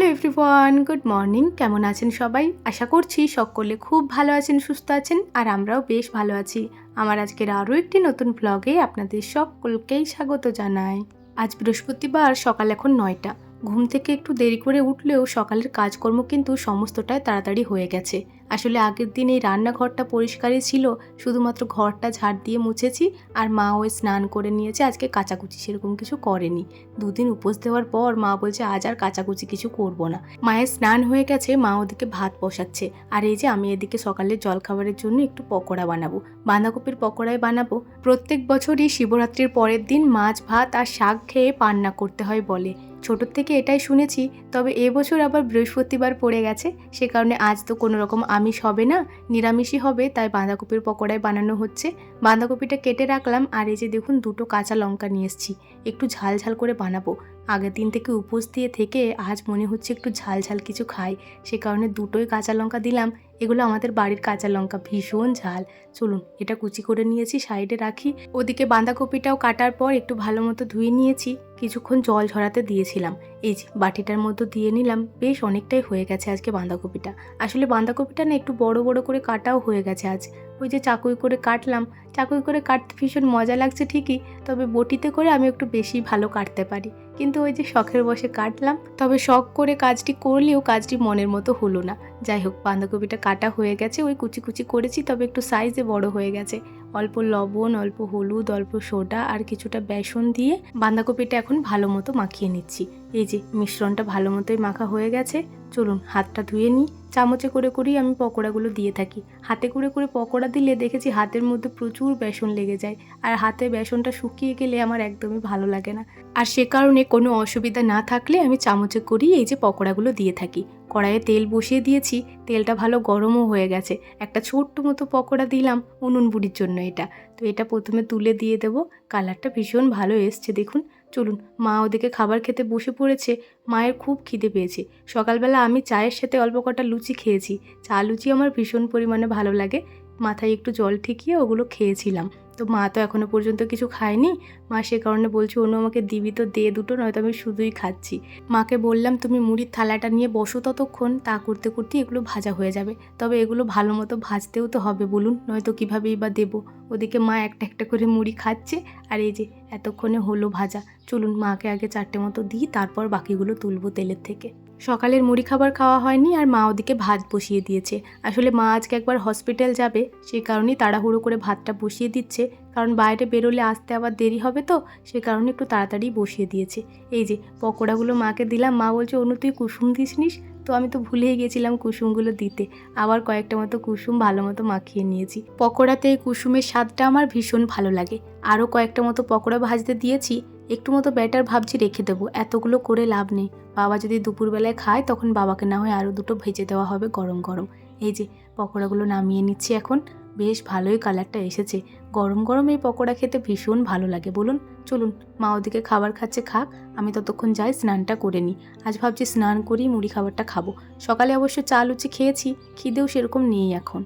Everyone good morning কেমন আছেন সবাই? আশা করছি সকলে খুব ভালো আছেন, সুস্থ আছেন, আর আমরাও বেশ ভালো আছি। আমার আজকের আরও একটি নতুন ব্লগে আপনাদের সকলকেই স্বাগত জানাই। আজ বৃহস্পতিবার, সকাল এখন নয়টা। ঘুম থেকে একটু দেরি করে উঠলেও সকালের কাজকর্ম কিন্তু সমস্তটাই তাড়াতাড়ি হয়ে গেছে। আসলে আগের দিন এই রান্নাঘরটা পরিষ্কারই ছিল, শুধুমাত্র ঘরটা ঝাড় দিয়ে মুছেছি আর মা ওই স্নান করে নিয়েছে, আজকে কাচাকুচি সেরকম কিছু করেনি। দুদিন উপোস দেওয়ার পর মা বলছে, আজ আর কাচাকুচি কিছু করব না। মায়ের স্নান হয়ে গেছে, মা ওদিকে ভাত বসাচ্ছে। আর এই যে আমি এদিকে সকালে জলখাবারের জন্য একটু পকোড়া বানাবো। বাঁধাকপির পকোড়াই বানাবো। প্রত্যেক বছরই শিবরাত্রির পরের দিন মাছ, ভাত আর শাক খেয়ে পান্না করতে হয় বলে। ছোটোর থেকে এটাই শুনেছি, তবে এবছর আবার বৃহস্পতিবার পড়ে গেছে, সে কারণে আজ তো কোনো রকম আমিষ হবে না, নিরামিষই হবে, তাই বাঁধাকপির পকোড়ায় বানানো হচ্ছে। বাঁধাকপিটা কেটে রাখলাম, আর এই যে দেখুন দুটো কাঁচা লঙ্কা নিয়ে এসেছি, একটু ঝাল ঝাল করে বানাবো। আগের দিন থেকে উপোস দিয়ে থেকে আজ মনে হচ্ছে একটু ঝাল ঝাল কিছু খাই। সে কারণে দুটোই কাঁচা লঙ্কা দিলাম। এগুলো আমাদের বাড়ির কাঁচা লঙ্কা, ভীষণ ঝাল। চলুন, এটা কুচি করে নিয়েছি, সাইডে রাখি। ওদিকে বাঁধাকপিটাও কাটার পর একটু ভালো মতো ধুয়ে নিয়েছি। কিছুক্ষণ জল ঝরাতে দিয়েছিলাম। এই যে, বাটিটার মধ্যে দিয়ে নিলাম। বেশ অনেকটাই হয়ে গেছে আজকে বাঁধাকপিটা। আসলে বাঁধাকপিটা না একটু বড় বড় করে কাটাও হয়ে গেছে আজ। ওই যে চাকুই করে কাটলাম। চাকুই করে কাটতে ভীষণ মজা লাগছে ঠিকই, তবে বটিতে করে আমি একটু বেশি ভালো কাটতে পারি। কিন্তু ওই যে শখের বসে কাটলাম, তবে শখ করে কাজটি করলেও কাজটি মনের মতো হলো না। যাই হোক, বাঁধাকপিটা কাটা হয়ে গেছে, ওই কুচি কুচি করেছি, তবে একটু সাইজে বড় হয়ে গেছে। অল্প লবণ, অল্প হলুদ, অল্প সোডা আর কিছুটা বেসন দিয়ে বাঁধাকপিটা এখন ভালো মতো মাখিয়ে নিচ্ছি। এই যে, মিশ্রণটা ভালো মতোই মাখা হয়ে গেছে। চলুন, হাতটা ধুয়ে নিই। চামচে করে করেই আমি পকোড়াগুলো দিয়ে থাকি। হাতে করে করে পকোড়া দিলে দেখেছি হাতের মধ্যে প্রচুর বেসন লেগে যায় আর হাতে বেসনটা শুকিয়ে গেলে আমার একদমই ভালো লাগে না। আর সে কারণে কোনো অসুবিধা না থাকলে আমি চামচে করেই এই যে পকোড়াগুলো দিয়ে থাকি। কড়াইয়ে তেল বসিয়ে দিয়েছি, তেলটা ভালো গরমও হয়ে গেছে। একটা ছোট্ট মতো পকোড়া দিলাম, উনুন বুড়ির জন্য এটা। তো এটা প্রথমে তুলে দিয়ে দেবো, কালারটা ভীষণ ভালো এসছে দেখুন। চলুন, মা ওদিকে খাবার খেতে বসে পড়েছে, মায়ের খুব খিদে পেয়েছে। সকালবেলা আমি চায়ের সাথে অল্প কটা লুচি খেয়েছি। চা লুচি আমার ভীষণ পরিমাণে ভালো লাগে। মাথায় একটু জল ঠিকিয়ে ওগুলো খেয়েছিলাম। তো মা তো এখনও পর্যন্ত কিছু খায়নি। মা সে কারণে বলছে অনু আমাকে দিবি তো, দে দুটো, নয়তো আমি শুধুই খাচ্ছি। মাকে বললাম, তুমি মুড়ির থালাটা নিয়ে বসো ততক্ষণ, তা করতে করতে এগুলো ভাজা হয়ে যাবে। তবে এগুলো ভালো মতো ভাজতেও তো হবে বলুন, নয়তো কীভাবেই বা দেবো। ওদিকে মা একটা একটা করে মুড়ি খাচ্ছে, আর এই যে এতক্ষণে হলো ভাজা। চলুন, মাকে আগে চারটে মতো দিই, তারপর বাকিগুলো তুলবো তেলের থেকে। সকালের মুড়ি খাবার খাওয়া হয়নি আর মা ওদিকে ভাত বসিয়ে দিয়েছে। আসলে মা আজকে একবার হসপিটাল যাবে সেই কারণেই তাড়াহুড়ো করে ভাতটা বসিয়ে দিচ্ছে। কারণ বাইরে বেরোলে আসতে আবার দেরি হবে তো, সে কারণে একটু তাড়াতাড়ি বসিয়ে দিয়েছে। এই যে, পকোড়াগুলো মাকে দিলাম, মা বলছে, অনু, তুই কুসুম দিস নিস তো আমি তো ভুলেই গেছিলাম কুসুমগুলো দিতে। আবার কয়েকটা মতো কুসুম ভালো মতো মাখিয়ে নিয়েছি। পকোড়াতে এই কুসুমের স্বাদটা আমার ভীষণ ভালো লাগে। আরও কয়েকটা মতো পকোড়া ভাজতে দিয়েছি একটু মতো ব্যাটার ভাবছি রেখে দেবো। এতগুলো করে লাভ নেই। বাবা যদি দুপুরবেলায় খায়, তখন বাবাকে না হয় আরও দুটো ভেজে দেওয়া হবে গরম গরম। এই যে, পকোড়াগুলো নামিয়ে নিচ্ছি এখন। বেশ ভালোই কালারটা এসেছে। গরম গরম এই পকোড়া খেতে ভীষণ ভালো লাগে। বলুন, চলুন, মা ওদিকে খাবার খাচ্ছে, খাক। আমি ততক্ষণ যাই, স্নানটা করে নিই। আজ ভাবছি স্নান করেই মুড়ি খাবারটা খাব। সকালে অবশ্য চা লুচি খেয়েছি, খিদেও সেরকম নেই এখন।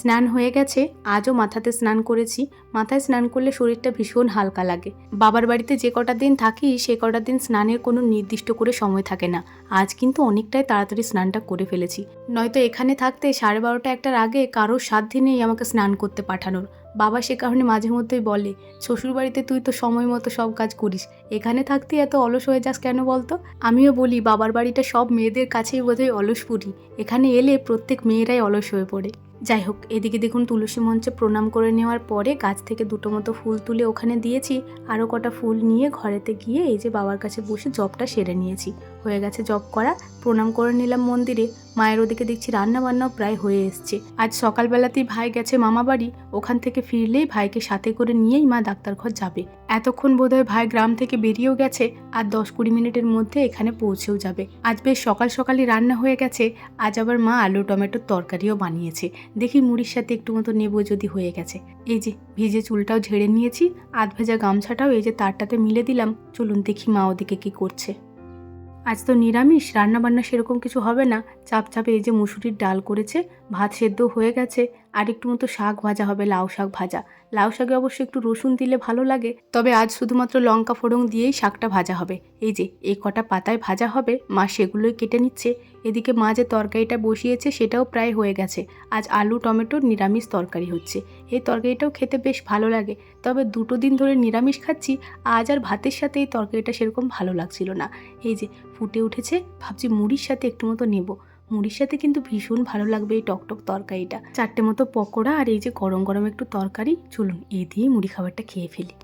স্নান হয়ে গেছে, আজও মাথাতে স্নান করেছি। মাথায় স্নান করলে শরীরটা ভীষণ হালকা লাগে। বাবার বাড়িতে যে কটা দিন থাকি, সে কটা দিন স্নানের কোনো নির্দিষ্ট করে সময় থাকে না। আজ কিন্তু অনেকটাই তাড়াতাড়ি স্নানটা করে ফেলেছি। নয়তো এখানে থাকতে সাড়ে বারোটা একটার আগে কারোর সাধ্যে নেই আমাকে স্নান করতে পাঠানোর। বাবা সে কারণে মাঝে মধ্যেই বলে, শ্বশুরবাড়িতে তুই তো সময় মতো সব কাজ করিস। এখানে থাকতে এত অলস হয়ে যাস কেন বলতো? আমিও বলি, বাবার বাড়িটা সব মেয়েদের কাছেই বোধহয় অলসপুরি। এখানে এলে প্রত্যেক মেয়েরাই অলস হয়ে পড়ে। যাই হোক এদিকে দেখুন তুলসী মঞ্চে প্রণাম করে নেওয়ার পরে গাছ থেকে দুটো মতো ফুল তুলে ওখানে দিয়েছি। আরও কটা ফুল নিয়ে ঘরেতে গিয়ে এই যে বাবার কাছে বসে জবটা সেরে নিয়েছি। হয়ে গেছে জব করা। প্রণাম করে নিলাম মন্দিরে। মায়ের ওদিকে দেখছি রান্না বান্নাও প্রায় হয়ে এসছে। আজ সকালবেলাতেই ভাই গেছে মামা বাড়ি ওখান থেকে ফিরলেই ভাইকে সাথে করে নিয়েই মা ডাক্তার ঘর যাবে। এতক্ষণ বোধহয় ভাই গ্রাম থেকে বেরিয়েও গেছে আর দশ কুড়ি মিনিটের মধ্যে এখানে পৌঁছেও যাবে। আজ বেশ সকাল সকালই রান্না হয়ে গেছে। আজ আবার মা আলু টমেটোর তরকারিও বানিয়েছে। দেখি মুড়ির সাথে একটু মতো নেব যদি হয়ে গেছে। এই যে ভিজে চুলটাও ঝেড়ে নিয়েছি, আধ ভেজা গামছাটাও এই যে তারটাতে মিলে দিলাম। চলুন দেখি মা ওদিকে কি করছে। আজ তো নিরামিষ, রান্নাবান্না সেরকম কিছু হবে না। চাপ চাপে এই যে মুসুরির ডাল করেছে, ভাত সেদ্ধ হয়ে গেছে। আর একটু মতো শাক ভাজা হবে, লাউ শাক ভাজা। লাউ শাকে অবশ্যই একটু রসুন দিলে ভালো লাগে, তবে আজ শুধুমাত্র লঙ্কা ফোড়ন দিয়েই শাকটা ভাজা হবে। এই যে, এই কটা পাতায় ভাজা হবে, মা সেগুলোই কেটে নিচ্ছে। এদিকে মা যে তরকারিটা বসিয়েছে সেটাও প্রায় হয়ে গেছে। আজ আলু টমেটোর নিরামিষ তরকারি হচ্ছে। এই তরকারিটাও খেতে বেশ ভালো লাগে। তবে দুটো দিন ধরে নিরামিষ খাচ্ছি, আজ আর ভাতের সাথে এই তরকারিটা সেরকম ভালো লাগছিল না। এই যে, ফুটে উঠেছে, ভাবছি মুড়ির সাথে একটু মতো নেব। মুড়ির সাথে কিন্তু ভীষণ ভালো লাগবে এই টকটক তরকারিটা। চারটে মতো পকোড়া আর এই যে গরম গরম একটু তরকারি, চলুন এই দিয়ে মুড়ি খাবারটা খেয়ে ফেলি।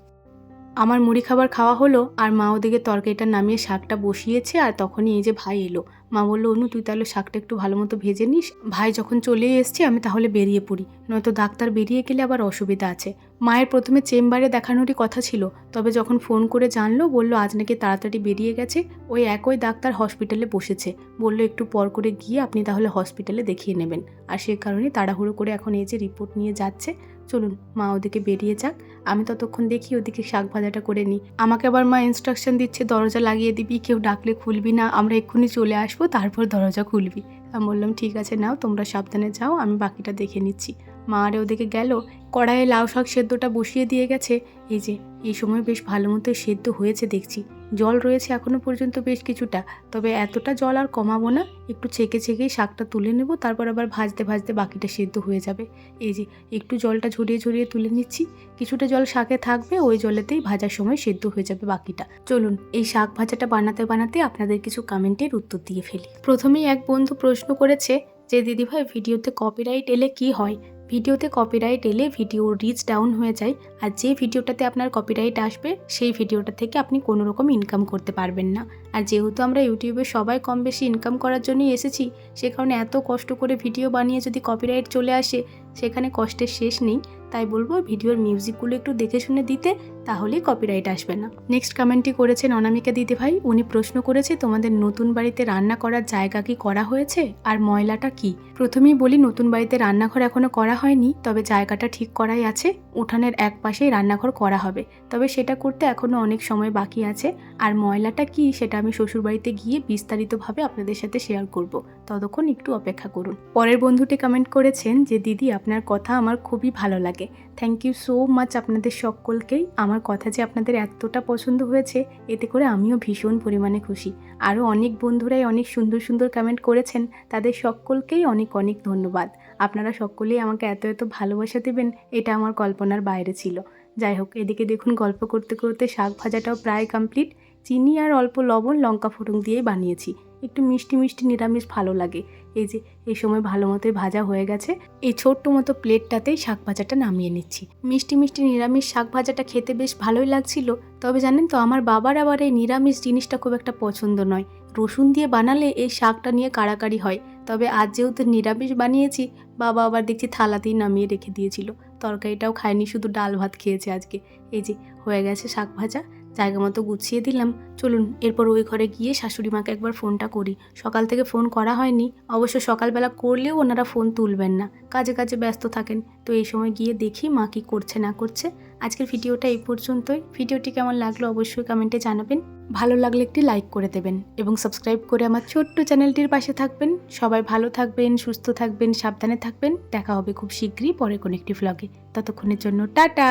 আমার মুড়ি খাবার খাওয়া হলো আর মা ওদিকে তরকারিটা নামিয়ে শাকটা বসিয়েছে আর তখনই এই যে ভাই এলো। মা বলল অনু তুই তাহলে শাকটা একটু ভালো মতো ভেজে নিস। ভাই যখন চলে এসছে, আমি তাহলে বেরিয়ে পড়ি। নয়তো ডাক্তার বেরিয়ে গেলে আবার অসুবিধা আছে। মায়ের প্রথমে চেম্বারে দেখানোরই কথা ছিল, তবে যখন ফোন করে জানলো, বলল, আজ নাকি তাড়াতাড়ি বেরিয়ে গেছে। ওই একই ডাক্তার হসপিটালে বসেছে। বলল, একটু পর করে গিয়ে আপনি তাহলে হসপিটালে দেখিয়ে নেবেন। আর সে কারণে তাড়াহুড়ো করে এখন এই যে রিপোর্ট নিয়ে যাচ্ছে চলুন, মা ওদিকে বেরিয়ে যাক। আমি ততক্ষণ দেখি ওদিকে শাক ভাজাটা করে নিই। আমাকে আবার মা ইনস্ট্রাকশন দিচ্ছে, দরজা লাগিয়ে দিবি, কেউ ডাকলে খুলবি না, আমরা এক্ষুনি চলে আসব, তারপর দরজা খুলবি। আমি বললাম, ঠিক আছে, নাও, তোমরা সাবধানে যাও, আমি বাকিটা দেখে নিচ্ছি। মা আরে ওদিকে গেল, কড়াইয়ে লাউ শাক সেদ্ধটা বসিয়ে দিয়ে গেছে। এই যে, এই সময় বেশ ভালো মতো সেদ্ধ হয়েছে দেখছি। জল রয়েছে এখনও পর্যন্ত বেশ কিছুটা, তবে এতটা জল আর কমাবো না। একটু ছেঁকে ছেঁকেই শাকটা তুলে নেব, তারপর আবার ভাজতে ভাজতে বাকিটা সেদ্ধ হয়ে যাবে। এই যে, একটু জলটা ঝরিয়ে ঝরিয়ে তুলে নিচ্ছি। কিছুটা জল শাকে থাকবে, ওই জলেতেই ভাজার সময় সেদ্ধ হয়ে যাবে বাকিটা। চলুন, এই শাক ভাজাটা বানাতে বানাতে আপনাদের কিছু কমেন্টের উত্তর দিয়ে ফেলি। প্রথমেই এক বন্ধু প্রশ্ন করেছে যে, দিদিভাই, ভিডিওতে কপিরাইট এলে কি হয়? ভিডিওতে কপিরাইট এলে ভিডিও রিচ ডাউন হয়ে যায় আর যে ভিডিওটাতে আপনার কপিরাইট আসবে, সেই ভিডিওটা থেকে আপনি কোনো রকম ইনকাম করতে পারবেন না। আর যেহেতু আমরা ইউটিউবে সবাই কম বেশি ইনকাম করার জন্যই এসেছি, সে কারণে এত কষ্ট করে ভিডিও বানিয়ে যদি কপিরাইট চলে আসে, সেখানে কষ্টের শেষ নেই। তাই বলব ভিডিওর মিউজিকগুলো একটু দেখে শুনে দিতে তাহলেই কপিরাইট আসবে না। নেক্সট কমেন্টটি করেছেন অনামিকা দিদি ভাই উনি প্রশ্ন করেছে, তোমাদের নতুন বাড়িতে রান্না করার জায়গা কি করা হয়েছে? আর ময়লাটা কি? প্রথমেই বলি, নতুন বাড়িতে রান্নাঘর এখনও করা হয়নি, তবে জায়গাটা ঠিক করাই আছে। উঠানের এক পাশেই রান্নাঘর করা হবে। তবে সেটা করতে এখনও অনেক সময় বাকি আছে। আর ময়লাটা কি, সেটা আমি শ্বশুরবাড়িতে গিয়ে বিস্তারিতভাবে আপনাদের সাথে শেয়ার করব। ততক্ষণ একটু অপেক্ষা করুন। পরের বন্ধুটি কমেন্ট করেছেন যে, দিদি, আপনার কথা আমার খুবই ভালো লাগে। থ্যাংক ইউ সো মাচ আপনাদের সকলকেই। আমার কথা যে আপনাদের এতটা পছন্দ হয়েছে, এতে করে আমিও ভীষণ পরিমাণে খুশি। আরও অনেক বন্ধুরাই অনেক সুন্দর সুন্দর কমেন্ট করেছেন, তাদের সকলকেই অনেক অনেক ধন্যবাদ। আপনারা সকলেই আমাকে এত এত ভালোবাসা দেবেন, এটা আমার কল্পনার বাইরে ছিল। যাই হোক, এদিকে দেখুন, গল্প করতে করতে শাক ভাজাটাও প্রায় কমপ্লিট চিনি আর অল্প লবণ লঙ্কা ফোড়ন দিয়েই বানিয়েছি। একটু মিষ্টি মিষ্টি নিরামিষ ভালো লাগে। এই যে, এই সময় ভালো মতোই ভাজা হয়ে গেছে। এই ছোট্ট মতো প্লেটটাতেই শাক ভাজাটা নামিয়ে নিচ্ছি। মিষ্টি মিষ্টি নিরামিষ শাক ভাজাটা খেতে বেশ ভালোই লাগছিল। তবে জানেন তো, আমার বাবার আবার এই নিরামিষ জিনিসটা খুব একটা পছন্দ নয়। রসুন দিয়ে বানালে এই শাকটা নিয়ে কাড়াকাড়ি হয়। তবে আজ যেহেতু নিরামিষ বানিয়েছি, বাবা আবার দেখছি থালাতেই নামিয়ে রেখে দিয়েছিল। তরকারিটাও খায়নি, শুধু ডাল ভাত খেয়েছে আজকে। এই যে, হয়ে গেছে শাক ভাজা। জায়গা মতো গুছিয়ে দিলাম। চলুন, এরপর ওই ঘরে গিয়ে শাশুড়ি মাকে একবার ফোনটা করি। সকাল থেকে ফোন করা হয়নি, অবশ্য সকালবেলা করলেও ওনারা ফোন তুলবেন না। কাজে কাজে ব্যস্ত থাকেন, তো এই সময় গিয়ে দেখি মা কী করছে, না করছে। আজকের ভিডিওটা এই পর্যন্তই। ভিডিওটি কেমন লাগল অবশ্যই কমেন্টে জানাবেন। ভালো লাগলে একটি লাইক করে দেবেন এবং সাবস্ক্রাইব করে আমার ছোট্ট চ্যানেলটির পাশে থাকবেন। সবাই ভালো থাকবেন, সুস্থ থাকবেন, সাবধানে থাকবেন। দেখা হবে খুব শীঘ্রই পরে কোনো একটি ভ্লগে ততক্ষণের জন্য টাটা!